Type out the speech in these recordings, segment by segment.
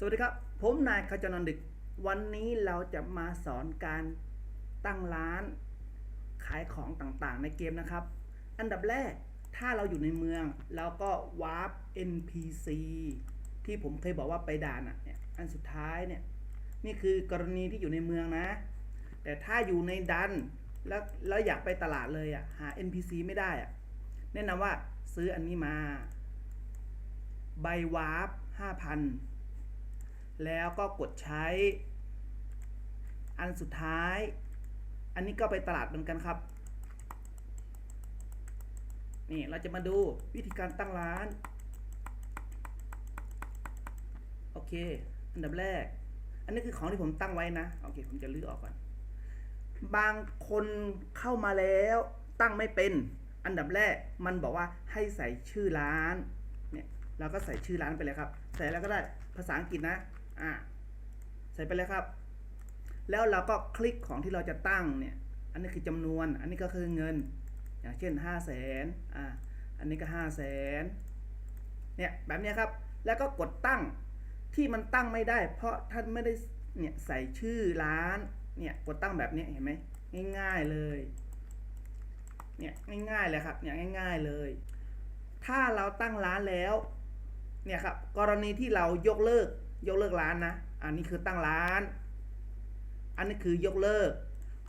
สวัสดีครับ ผมนายขจรนันดึก วันนี้เราจะมาสอนการตั้งร้าน ขายของต่างๆ ในเกมนะครับ อันดับแรกถ้าเราอยู่ในเมืองเราก็วาร์ป NPC ที่ผมเคยบอกว่าไปด่านอะเนี่ยอันสุดท้ายเนี่ย นี่คือกรณีที่อยู่ในเมืองนะ แต่ถ้าอยู่ในดัน แล้วแล้วอยากไปตลาดเลยอะหา NPC ไม่ได้อะแนะนำว่าซื้ออันนี้มา ใบวาร์ป5,000 แล้วก็กดใช้ อันสุดท้าย อันนี้ก็ไปตลาดเหมือนกันครับ นี่เราจะมาดูวิธีการตั้งร้าน โอเค อันดับแรก อันนี้คือของที่ผมตั้งไว้นะ โอเค ผมจะลื้อออกก่อน บางคนเข้ามาแล้วตั้งไม่เป็น อันดับแรกมันบอกว่าให้ใส่ชื่อร้าน เนี่ย เราก็ใส่ชื่อร้านไปเลยครับ ใส่แล้วก็ได้ภาษาอังกฤษนะ อ่าใส่ไปเลยครับ แล้วเราก็คลิกของที่เราจะตั้งเนี่ย อันนี้คือจำนวน อันนี้ก็คือเงิน อย่างเช่น5 0 0แสนอ่าอันนี้ก็5 0 0แสนเนี่ยแบบนี้ครับ แล้วก็กดตั้งที่มันตั้งไม่ได้ เพราะท่านไม่ได้เนี่ยใส่ชื่อร้านเนี่ยกดตั้งแบบนี้เห็นไหมง่ายๆเลยเนี่ยง่ายๆเลยครับเนี่ยง่าย ๆเลย ถ้าเราตั้งร้านแล้วเนี่ยครับกรณีที่เรายกเลิก ยกเลิกร้านนะ อันนี้คือตั้งร้าน อันนี้คือยกเลิก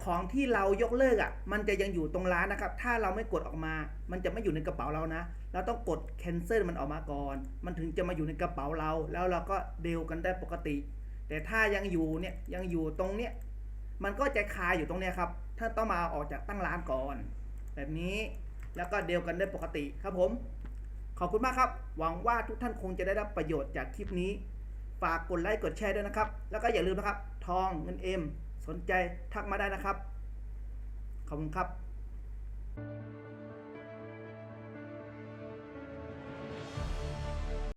ของที่เรายกเลิกอะ มันจะยังอยู่ตรงร้านนะครับ ถ้าเราไม่กดออกมา มันจะไม่อยู่ในกระเป๋าเรานะ เราต้องกด cancel มันออกมาก่อน มันถึงจะมาอยู่ในกระเป๋าเรา แล้วเราก็เดลกันได้ปกติ แต่ถ้ายังอยู่เนี่ย ยังอยู่ตรงเนี้ย มันก็จะคาอยู่ตรงเนี้ยครับ ถ้าต้องมาออกจากตั้งร้านก่อน แบบนี้ แล้วก็เดลกันได้ปกติครับผม ขอบคุณมากครับ หวังว่าทุกท่านคงจะได้รับประโยชน์จากคลิปนี้ ฝากกดไลค์กดแชร์ด้วยนะครับ แล้วก็อย่าลืมนะครับ ทองเงินเอ็มสนใจทักมาได้นะครับ ขอบคุณครับ